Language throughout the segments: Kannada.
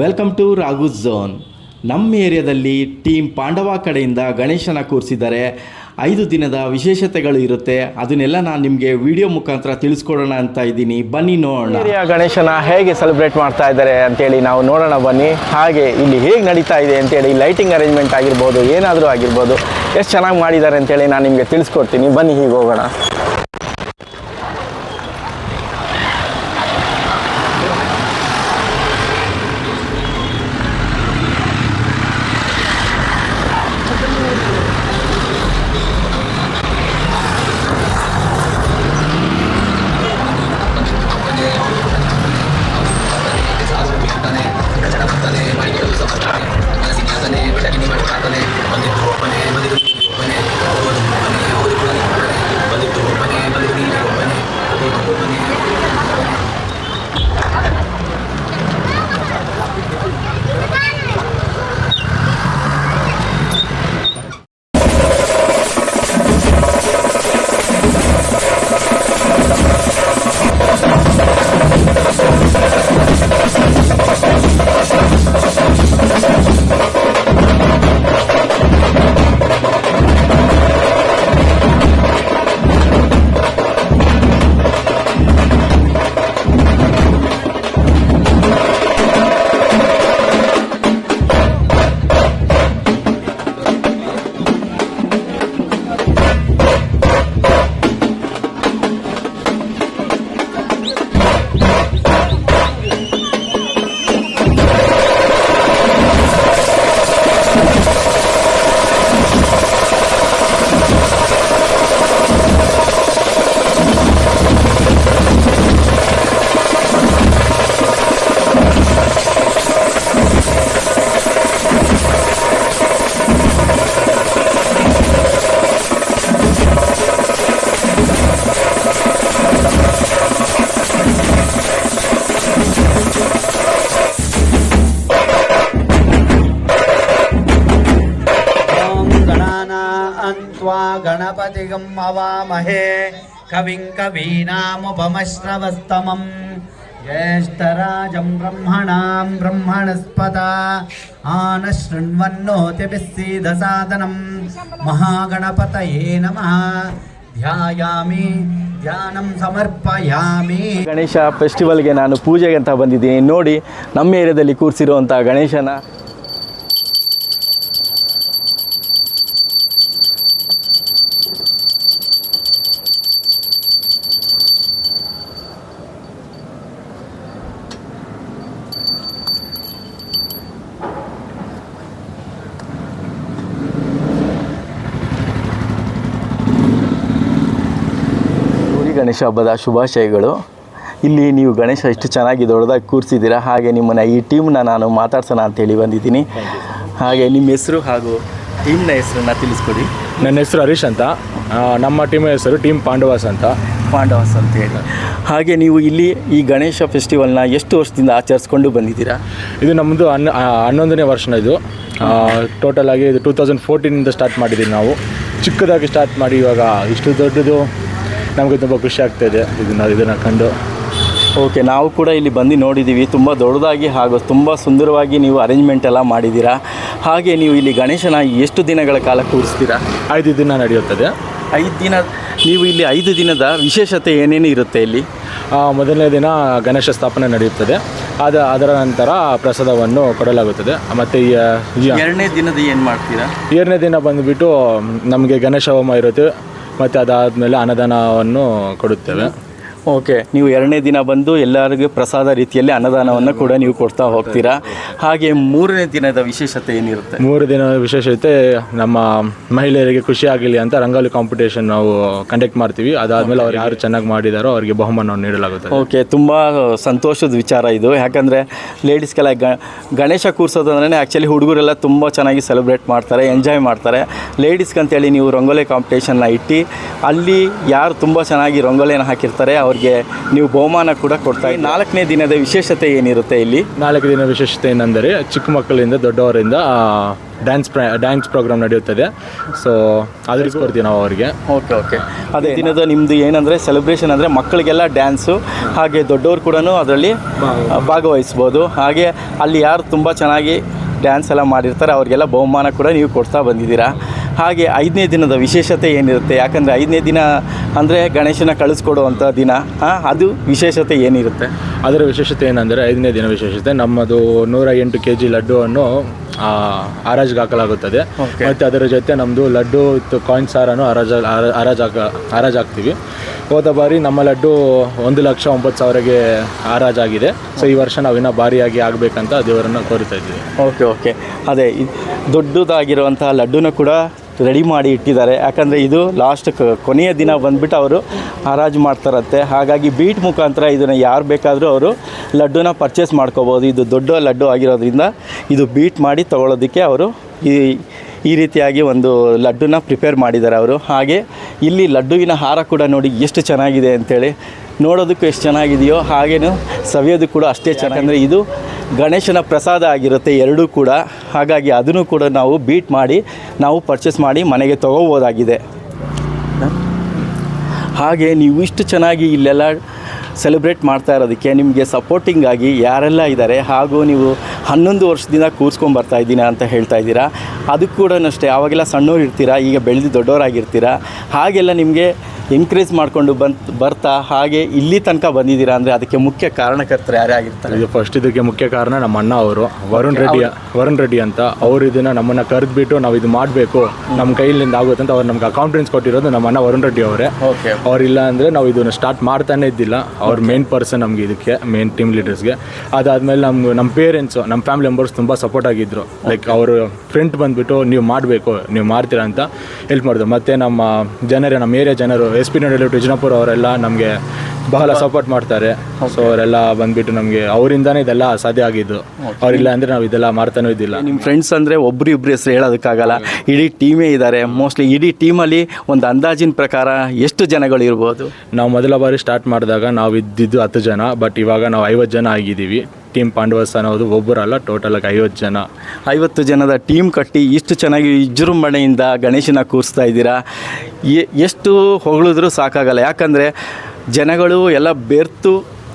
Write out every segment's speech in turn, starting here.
ವೆಲ್ಕಮ್ ಟು ರಾಘು ಝೋನ್ ನಮ್ಮ ಏರಿಯಾದಲ್ಲಿ ಟೀಮ್ ಪಾಂಡವ ಕಡೆಯಿಂದ ಗಣೇಶನ ಕೂರಿಸಿದ್ದಾರೆ. ಐದು ದಿನದ ವಿಶೇಷತೆಗಳು ಇರುತ್ತೆ. ಅದನ್ನೆಲ್ಲ ನಾನು ನಿಮಗೆ ವಿಡಿಯೋ ಮುಖಾಂತರ ತಿಳಿಸ್ಕೊಡೋಣ ಅಂತ ಇದ್ದೀನಿ. ಬನ್ನಿ ನೋಡೋಣ. ಏರಿಯಾ ಗಣೇಶನ ಹೇಗೆ ಸೆಲೆಬ್ರೇಟ್ ಮಾಡ್ತಾ ಇದ್ದಾರೆ ಅಂತೇಳಿ ನಾವು ನೋಡೋಣ ಬನ್ನಿ. ಹಾಗೆ ಇಲ್ಲಿ ಹೇಗೆ ನಡೀತಾ ಇದೆ ಅಂತೇಳಿ ಲೈಟಿಂಗ್ ಅರೇಂಜ್ಮೆಂಟ್ ಆಗಿರ್ಬೋದು, ಏನಾದರೂ ಆಗಿರ್ಬೋದು, ಎಷ್ಟು ಚೆನ್ನಾಗಿ ಮಾಡಿದ್ದಾರೆ ಅಂತೇಳಿ ನಾನು ನಿಮಗೆ ತಿಳಿಸ್ಕೊಡ್ತೀನಿ. ಬನ್ನಿ ಹೀಗೆ ಹೋಗೋಣ. गणानान्त्वा गणपतिगं हवामहे कविं कवीनामुपमश्रवस्तमं ज्येष्ठराजं ब्रह्मणां ब्रह्मणस्पता आनशृण्वन्नोतिभिः सीदसादनं महागणपतये नमः ध्यायामि ध्यानं समर्पयामि ಗಣೇಶ ಫೆಸ್ಟಿವಲ್ಗೆ ನಾನು ಪೂಜೆಗೆ ಅಂತ ಬಂದಿದ್ದೀನಿ ನೋಡಿ ನಮ್ಮ ಏರಿಯಾದಲ್ಲಿ ಕೂರಿಸಿರುವಂಥ ಗಣೇಶನ ಗಣೇಶ ಹಬ್ಬದ ಶುಭಾಶಯಗಳು. ಇಲ್ಲಿ ನೀವು ಗಣೇಶ ಎಷ್ಟು ಚೆನ್ನಾಗಿ ದೊಡ್ಡದಾಗಿ ಕೂರಿಸಿದ್ದೀರಾ ಹಾಗೆ ನಿಮ್ಮನ್ನು ಈ ಟೀಮ್ನ ನಾನು ಮಾತಾಡ್ಸೋಣ ಅಂತೇಳಿ ಬಂದಿದ್ದೀನಿ. ಹಾಗೆ ನಿಮ್ಮ ಹೆಸರು ಹಾಗೂ ಟೀಮ್ನ ಹೆಸರನ್ನ ತಿಳಿಸ್ಕೊಡಿ. ನನ್ನ ಹೆಸರು ಹರೀಶ್ ಅಂತ. ನಮ್ಮ ಟೀಮ್ ಹೆಸರು ಟೀಮ್ ಪಾಂಡವಾಸ್ ಅಂತ. ಪಾಂಡವಾಸ್ ಅಂತ ಹೇಳಿ. ಹಾಗೆ ನೀವು ಇಲ್ಲಿ ಈ ಗಣೇಶ ಫೆಸ್ಟಿವಲ್ನ ಎಷ್ಟು ವರ್ಷದಿಂದ ಆಚರಿಸ್ಕೊಂಡು ಬಂದಿದ್ದೀರಾ? ಇದು ನಮ್ಮದು ಹನ್ನ ಹನ್ನೊಂದನೇ ವರ್ಷನ ಇದು. ಟೋಟಲ್ ಆಗಿ ಇದು ಟೂ ತೌಸಂಡ್ ಫೋರ್ಟೀನಿಂದ ಸ್ಟಾರ್ಟ್ ಮಾಡಿದ್ದೀವಿ ನಾವು. ಚಿಕ್ಕದಾಗಿ ಸ್ಟಾರ್ಟ್ ಮಾಡಿ ಇವಾಗ ಇಷ್ಟು ದೊಡ್ಡದು ನಮಗೆ ತುಂಬ ಖುಷಿ ಆಗ್ತಾಯಿದೆ ಇದನ್ನು ಇದನ್ನು ಕಂಡು. ಓಕೆ ನಾವು ಕೂಡ ಇಲ್ಲಿ ಬಂದು ನೋಡಿದ್ದೀವಿ ತುಂಬ ದೊಡ್ಡದಾಗಿ ಹಾಗೂ ತುಂಬ ಸುಂದರವಾಗಿ ನೀವು ಅರೇಂಜ್ಮೆಂಟ್ ಎಲ್ಲ ಮಾಡಿದ್ದೀರಾ ಹಾಗೆ ನೀವು ಇಲ್ಲಿ ಗಣೇಶನ ಎಷ್ಟು ದಿನಗಳ ಕಾಲ ಕೂರಿಸ್ತೀರಾ? ಐದು ದಿನ ನಡೆಯುತ್ತದೆ. ಐದು ದಿನ ನೀವು ಇಲ್ಲಿ ಐದು ದಿನದ ವಿಶೇಷತೆ ಏನೇನು ಇರುತ್ತೆ ಇಲ್ಲಿ? ಮೊದಲನೇ ದಿನ ಗಣೇಶ ಸ್ಥಾಪನೆ ನಡೆಯುತ್ತದೆ. ಅದ ಅದರ ನಂತರ ಪ್ರಸಾದವನ್ನು ಕೊಡಲಾಗುತ್ತದೆ. ಮತ್ತು ಎರಡನೇ ದಿನದ ಏನು ಮಾಡ್ತೀರಾ? ಎರಡನೇ ದಿನ ಬಂದುಬಿಟ್ಟು ನಮಗೆ ಗಣೇಶ ಹೋಮ ಇರುತ್ತೆ. ಮತ್ತು ಅದಾದಮೇಲೆ ಅನ್ನದಾನವನ್ನು ಕೊಡುತ್ತೇವೆ. ಓಕೆ ನೀವು ಎರಡನೇ ದಿನ ಬಂದು ಎಲ್ಲರಿಗೂ ಪ್ರಸಾದ ರೀತಿಯಲ್ಲಿ ಅನ್ನದಾನವನ್ನು ಕೂಡ ನೀವು ಕೊಡ್ತಾ ಹೋಗ್ತೀರಾ? ಹಾಗೆ ಮೂರನೇ ದಿನದ ವಿಶೇಷತೆ ಏನಿರುತ್ತೆ? ಮೂರು ದಿನದ ವಿಶೇಷತೆ ನಮ್ಮ ಮಹಿಳೆಯರಿಗೆ ಖುಷಿಯಾಗಲಿ ಆಗಲಿ ಅಂತ ರಂಗೋಲಿ ಕಾಂಪಿಟೇಷನ್ ನಾವು ಕಂಡಕ್ಟ್ ಮಾಡ್ತೀವಿ. ಅದಾದಮೇಲೆ ಅವ್ರು ಯಾರು ಚೆನ್ನಾಗಿ ಮಾಡಿದಾರೋ ಅವರಿಗೆ ಬಹುಮಾನವನ್ನು ನೀಡಲಾಗುತ್ತೆ ಓಕೆ ತುಂಬ ಸಂತೋಷದ ವಿಚಾರ ಇದು. ಯಾಕಂದರೆ ಲೇಡೀಸ್ಗೆಲ್ಲ ಗ ಗಣೇಶ ಕೂರಿಸೋದಂದ್ರೆ ಆ್ಯಕ್ಚುಲಿ ಹುಡುಗರೆಲ್ಲ ತುಂಬ ಚೆನ್ನಾಗಿ ಸೆಲೆಬ್ರೇಟ್ ಮಾಡ್ತಾರೆ ಎಂಜಾಯ್ ಮಾಡ್ತಾರೆ. ಲೇಡೀಸ್ಗೆ ಅಂತೇಳಿ ನೀವು ರಂಗೋಲಿ ಕಾಂಪಿಟೇಷನ್ನ ಇಟ್ಟು ಅಲ್ಲಿ ಯಾರು ತುಂಬ ಚೆನ್ನಾಗಿ ರಂಗೋಲಿಯನ್ನು ಹಾಕಿರ್ತಾರೆ ಅವ್ರಿಗೆ ಅವ್ರಿಗೆ ನೀವು ಬಹುಮಾನ ಕೂಡ ಕೊಡ್ತಾ. ನಾಲ್ಕನೇ ದಿನದ ವಿಶೇಷತೆ ಏನಿರುತ್ತೆ ಇಲ್ಲಿ? ನಾಲ್ಕು ದಿನ ವಿಶೇಷತೆ ಏನಂದರೆ ಚಿಕ್ಕ ಮಕ್ಕಳಿಂದ ದೊಡ್ಡವರಿಂದ ಡ್ಯಾನ್ಸ್ ಪ್ರ ಡ್ಯಾನ್ಸ್ ಪ್ರೋಗ್ರಾಮ್ ನಡೆಯುತ್ತದೆ. ಸೊ ಅದ್ರ ಕೊಡ್ತೀವಿ ನಾವು ಅವರಿಗೆ. Okay okay. ಅದೇ ದಿನದ ನಿಮ್ಮದು ಏನಂದರೆ ಸೆಲೆಬ್ರೇಷನ್ ಅಂದರೆ ಮಕ್ಕಳಿಗೆಲ್ಲ ಡ್ಯಾನ್ಸು ಹಾಗೆ ದೊಡ್ಡವರು ಕೂಡ ಅದರಲ್ಲಿ ಭಾಗವಹಿಸ್ಬೋದು. ಹಾಗೆ ಅಲ್ಲಿ ಯಾರು ತುಂಬ ಚೆನ್ನಾಗಿ ಡ್ಯಾನ್ಸ್ ಎಲ್ಲ ಮಾಡಿರ್ತಾರೆ ಅವರಿಗೆಲ್ಲ ಬಹುಮಾನ ಕೂಡ ನೀವು ಕೊಡ್ತಾ ಬಂದಿದ್ದೀರಾ. ಹಾಗೆ ಐದನೇ ದಿನದ ವಿಶೇಷತೆ ಏನಿರುತ್ತೆ? ಯಾಕಂದರೆ ಐದನೇ ದಿನ ಅಂದರೆ ಗಣೇಶನ ಕಳಿಸ್ಕೊಡುವಂಥ ದಿನ ಅದು ವಿಶೇಷತೆ ಏನಿರುತ್ತೆ? ಅದರ ವಿಶೇಷತೆ ಏನಂದರೆ ಐದನೇ ದಿನ ವಿಶೇಷತೆ ನಮ್ಮದು ನೂರ ಎಂಟು ಕೆ ಜಿ ಲಡ್ಡುವನ್ನು ಹರಾಜಿಗೆ ಹಾಕಲಾಗುತ್ತದೆ ಮತ್ತು ಅದರ ಜೊತೆ ನಮ್ಮದು ಲಡ್ಡು ಇತ್ತು ಕಾಯಿನ್ ಸಾರನ್ನು ಹರಾಜ ಹರ- ಹರಾಜ್ ಹಾಕ ಹರಾಜ್ ಹಾಕ್ತೀವಿ. ಹೋದ ಬಾರಿ ನಮ್ಮ ಲಡ್ಡು ಒಂದು ಲಕ್ಷ ಒಂಬತ್ತು ಸಾವಿರಗೆ ಹರಾಜಾಗಿದೆ ಸೊ ಈ ವರ್ಷ ನಾವಿನ್ನ ಭಾರಿಯಾಗಿ ಆಗಬೇಕಂತ ದೇವರನ್ನು ಕೋರುತ್ತಾ ಇದ್ದೀವಿ. ಓಕೆ ಓಕೆ ಅದೇ ದೊಡ್ಡದಾಗಿರುವಂತಹ ದೊಡ್ಡದಾಗಿರುವಂಥ ಲಡ್ಡುನ ಕೂಡ ರೆಡಿ ಮಾಡಿ ಇಟ್ಟಿದ್ದಾರೆ. ಯಾಕಂದರೆ ಇದು ಲಾಸ್ಟ್ ಕೊನೆಯ ದಿನ ಬಂದುಬಿಟ್ಟು ಅವರು ಹರಾಜು ಮಾಡ್ತಾರತ್ತೆ ಹಾಗಾಗಿ ಬೀಟ್ ಮುಖಾಂತರ ಇದನ್ನು ಯಾರು ಬೇಕಾದರೂ ಅವರು ಲಡ್ಡುನ ಪರ್ಚೇಸ್ ಮಾಡ್ಕೋಬೋದು. ಇದು ದೊಡ್ಡ ಲಡ್ಡು ಆಗಿರೋದ್ರಿಂದ ಇದು ಬೀಟ್ ಮಾಡಿ ತೊಗೊಳೋದಕ್ಕೆ ಅವರು ಈ ಈ ರೀತಿಯಾಗಿ ಒಂದು ಲಡ್ಡುನ ಪ್ರಿಪೇರ್ ಮಾಡಿದ್ದಾರೆ ಅವರು. ಹಾಗೆ ಇಲ್ಲಿ ಲಡ್ಡುವಿನ ಹಾರ ಕೂಡ ನೋಡಿ ಎಷ್ಟು ಚೆನ್ನಾಗಿದೆ ಅಂತೇಳಿ ನೋಡೋದಕ್ಕೂ ಎಷ್ಟು ಚೆನ್ನಾಗಿದೆಯೋ ಹಾಗೇನು ಸವಿಯೋದು ಕೂಡ ಅಷ್ಟೇ ಚೆನ್ನಾಗಂದರೆ ಇದು ಗಣೇಶನ ಪ್ರಸಾದ ಆಗಿರುತ್ತೆ ಎರಡೂ ಕೂಡ. ಹಾಗಾಗಿ ಅದನ್ನು ಕೂಡ ನಾವು ಬೀಟ್ ಮಾಡಿ, ನಾವು ಪರ್ಚೇಸ್ ಮಾಡಿ ಮನೆಗೆ ತೊಗೋಬೋದಾಗಿದೆ. ಹಾಗೆ ನೀವು ಇಷ್ಟು ಚೆನ್ನಾಗಿ ಇಲ್ಲೆಲ್ಲ ಸೆಲೆಬ್ರೇಟ್ ಮಾಡ್ತಾ ಇರೋದಕ್ಕೆ ನಿಮಗೆ ಸಪೋರ್ಟಿಂಗ್ ಆಗಿ ಯಾರೆಲ್ಲ ಇದ್ದಾರೆ ಹಾಗೂ ನೀವು ಹನ್ನೊಂದು ವರ್ಷದಿಂದ ಕೂರಿಸ್ಕೊಂಬರ್ತಾ ಇದ್ದೀನಿ ಅಂತ ಹೇಳ್ತಾ ಇದ್ದೀರಾ ಅದಕ್ಕೆ ಕೂಡ ಅಷ್ಟೇ ಆವಾಗೆಲ್ಲ ಸಣ್ಣವ್ರು ಇರ್ತೀರಾ, ಈಗ ಬೆಳೆದು ದೊಡ್ಡವರಾಗಿರ್ತೀರಾ, ಹಾಗೆಲ್ಲ ನಿಮಗೆ ಎನ್ಕರೇಜ್ ಮಾಡಿಕೊಂಡು ಬಂತು ಬರ್ತಾ ಹಾಗೆ ಇಲ್ಲಿ ತನಕ ಬಂದಿದ್ದೀರಾ ಅಂದರೆ ಅದಕ್ಕೆ ಮುಖ್ಯ ಕಾರಣಕರ್ತರು ಯಾರೇ ಆಗಿರ್ತಾರೆ? ಇದು ಫಸ್ಟ್ ಇದಕ್ಕೆ ಮುಖ್ಯ ಕಾರಣ ನಮ್ಮ ಅಣ್ಣ ಅವರು. ವರುಣ್ ರೆಡ್ಡಿ ವರುಣ್ ರೆಡ್ಡಿ ಅಂತ ಅವರು ಇದನ್ನು ನಮ್ಮನ್ನು ಕರೆದ್ಬಿಟ್ಟು ನಾವು ಇದು ಮಾಡಬೇಕು. ನಮ್ಮ ಕೈಲಿಂದ ಆಗುತ್ತೆ ಅಂತ ಅವ್ರು ನಮ್ಗೆ ಅಕೌಂಟೆನ್ಸ್ ಕೊಟ್ಟಿರೋದು ನಮ್ಮ ಅಣ್ಣ ವರುಣ್ ರೆಡ್ಡಿ ಅವರೇ. ಓಕೆ ಅವರಿಲ್ಲ ಅಂದರೆ ನಾವು ಇದನ್ನು ಸ್ಟಾರ್ಟ್ ಮಾಡ್ತಾನೆ ಇದ್ದಿಲ್ಲ. ಅವ್ರ ಮೇನ್ ಪರ್ಸನ್ ನಮಗೆ ಇದಕ್ಕೆ ಮೇನ್ ಟೀಮ್ ಲೀಡರ್ಸ್ಗೆ ಅದಾದಮೇಲೆ ನಮ್ಗೆ ನಮ್ಮ ಪೇರೆಂಟ್ಸು ನಮ್ಮ ಫ್ಯಾಮಿಲಿ ಮೆಂಬರ್ಸ್ ತುಂಬ ಸಪೋರ್ಟ್ ಆಗಿದ್ದರು ಲೈಕ್ ಅವರು ಫ್ರೆಂಡ್ ಬಂದುಬಿಟ್ಟು ನೀವು ಮಾಡಬೇಕು ನೀವು ಮಾಡ್ತೀರಾ ಅಂತ ಹೆಲ್ಪ್ ಮಾಡಿದ್ರು. ಮತ್ತು ನಮ್ಮ ಜನರೇ ನಮ್ಮ ಏರಿಯಾ ಜನರು ಎಸ್ ಪಿ ನಡೆಯಲು ವಿಜಯಪುರ ಅವರೆಲ್ಲ ನಮಗೆ ಬಹಳ ಸಪೋರ್ಟ್ ಮಾಡ್ತಾರೆ. ಸೊ ಅವರೆಲ್ಲ ಬಂದ್ಬಿಟ್ಟು ನಮಗೆ ಅವರಿಂದಾನೇ ಇದೆಲ್ಲ ಸಾಧ್ಯ ಆಗಿದ್ದು. ಅವರಿಲ್ಲ ಅಂದರೆ ನಾವು ಇದೆಲ್ಲ ಮಾಡ್ತಾನೂ ಇದ್ದಿಲ್ಲ. ನಿಮ್ಮ ಫ್ರೆಂಡ್ಸ್ ಅಂದರೆ ಒಬ್ರು ಇಬ್ಬರು ಹೆಸರು ಹೇಳೋದಕ್ಕಾಗಲ್ಲ. ಇಡೀ ಟೀಮೇ ಇದ್ದಾರೆ ಮೋಸ್ಟ್ಲಿ ಇಡೀ ಟೀಮಲ್ಲಿ ಒಂದು ಅಂದಾಜಿನ ಪ್ರಕಾರ ಎಷ್ಟು ಜನಗಳು ಇರ್ಬೋದು? ನಾವು ಮೊದಲ ಬಾರಿ ಸ್ಟಾರ್ಟ್ ಮಾಡಿದಾಗ ನಾವು ಇದ್ದಿದ್ದು ಹತ್ತು ಜನ ಬಟ್ ಇವಾಗ ನಾವು ಐವತ್ತು ಜನ ಆಗಿದ್ದೀವಿ. ಟೀಮ್ ಪಾಂಡವಸ್ ಅನ್ನೋದು ಒಬ್ಬರಲ್ಲ ಆಗಿ ಐವತ್ತು ಜನ. ಐವತ್ತು ಜನದ ಟೀಮ್ ಕಟ್ಟಿ ಇಷ್ಟು ಚೆನ್ನಾಗಿ ವಿಜೃಂಭಣೆಯಿಂದ ಗಣೇಶನ ಕೂರಿಸ್ತಾ ಇದ್ದೀರಾ? ಎಷ್ಟು ಹೊಗಳಿದ್ರೂ ಸಾಕಾಗಲ್ಲ. ಯಾಕಂದರೆ ಜನಗಳು ಎಲ್ಲ ಬೆರ್ತು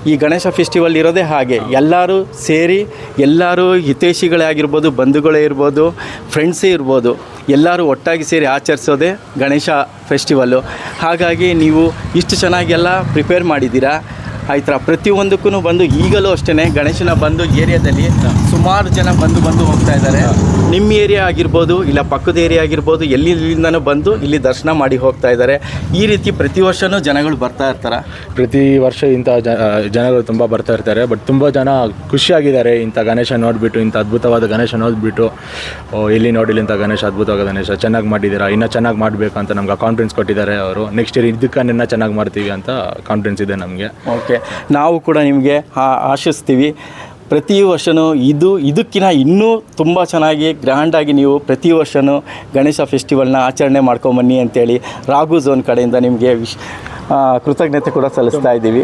ಈ ಗಣೇಶ ಫೆಸ್ಟಿವಲ್ ಇರೋದೇ ಹಾಗೆ. ಎಲ್ಲರೂ ಸೇರಿ, ಎಲ್ಲರೂ ಹಿತೈಷಿಗಳೇ ಆಗಿರ್ಬೋದು, ಬಂಧುಗಳೇ ಇರ್ಬೋದು ಫ್ರೆಂಡ್ಸೇ ಇರ್ಬೋದು, ಎಲ್ಲರೂ ಒಟ್ಟಾಗಿ ಸೇರಿ ಆಚರಿಸೋದೇ ಗಣೇಶ ಫೆಸ್ಟಿವಲ್ಲು ಹಾಗಾಗಿ ನೀವು ಇಷ್ಟು ಚೆನ್ನಾಗಿ ಎಲ್ಲ ಪ್ರಿಪೇರ್ ಮಾಡಿದ್ದೀರಾ? ಆಯ್ತಾ? ಪ್ರತಿಯೊಂದಕ್ಕೂ ಬಂದು ಈಗಲೂ ಅಷ್ಟೇ ಗಣೇಶನ ಬಂದು ಏರಿಯಾದಲ್ಲಿ ಸುಮಾರು ಜನ ಬಂದು ಬಂದು ಹೋಗ್ತಾ ಇದ್ದಾರೆ. ನಿಮ್ಮ ಏರಿಯಾ ಆಗಿರ್ಬೋದು ಇಲ್ಲ ಪಕ್ಕದ ಏರಿಯಾ ಆಗಿರ್ಬೋದು ಎಲ್ಲಿಂದನೂ ಬಂದು ಇಲ್ಲಿ ದರ್ಶನ ಮಾಡಿ ಹೋಗ್ತಾ ಇದ್ದಾರೆ. ಈ ರೀತಿ ಪ್ರತಿ ವರ್ಷವೂ ಜನಗಳು ಬರ್ತಾ ಇರ್ತಾರೆ? ಪ್ರತಿ ವರ್ಷ ಇಂಥ ಜನಗಳು ತುಂಬ ಬರ್ತಾ ಇರ್ತಾರೆ. ಬಟ್ ತುಂಬ ಜನ ಖುಷಿಯಾಗಿದ್ದಾರೆ ಇಂಥ ಗಣೇಶ ನೋಡಿಬಿಟ್ಟು ಇಂಥ ಅದ್ಭುತವಾದ ಗಣೇಶ ನೋಡಿಬಿಟ್ಟು. ಇಲ್ಲಿ ನೋಡಿಲ್ಲ ಇಂಥ ಗಣೇಶ ಅದ್ಭುತವಾದ ಗಣೇಶ ಚೆನ್ನಾಗಿ ಮಾಡಿದ್ದೀರಾ? ಇನ್ನೂ ಚೆನ್ನಾಗಿ ಮಾಡಬೇಕು ಅಂತ ನಮ್ಗೆ ಕಾನ್ಫಿಡೆನ್ಸ್ ಕೊಟ್ಟಿದ್ದಾರೆ ಅವರು. ನೆಕ್ಸ್ಟ್ ಇಯರ್ ಇದಕ್ಕನ್ನ ಚೆನ್ನಾಗಿ ಮಾಡ್ತೀವಿ ಅಂತ ಕಾನ್ಫಿಡೆನ್ಸ್ ಇದೆ ನಮಗೆ. ಓಕೆ ನಾವು ಕೂಡ ನಿಮಗೆ ಆಶಿಸ್ತೀವಿ. ಪ್ರತಿ ವರ್ಷವೂ ಇದು ಇದಕ್ಕಿಂತ ಇನ್ನೂ ತುಂಬ ಚೆನ್ನಾಗಿ ಗ್ರ್ಯಾಂಡಾಗಿ ನೀವು ಪ್ರತಿ ವರ್ಷವೂ ಗಣೇಶ ಫೆಸ್ಟಿವಲ್ನ ಆಚರಣೆ ಮಾಡ್ಕೊಂಬನ್ನಿ ಅಂತೇಳಿ ರಾಘು ಝೋನ್ ಕಡೆಯಿಂದ ನಿಮಗೆ ವಿಶ್ ಕೃತಜ್ಞತೆ ಕೂಡ ಸಲ್ಲಿಸ್ತಾ ಇದ್ದೀವಿ.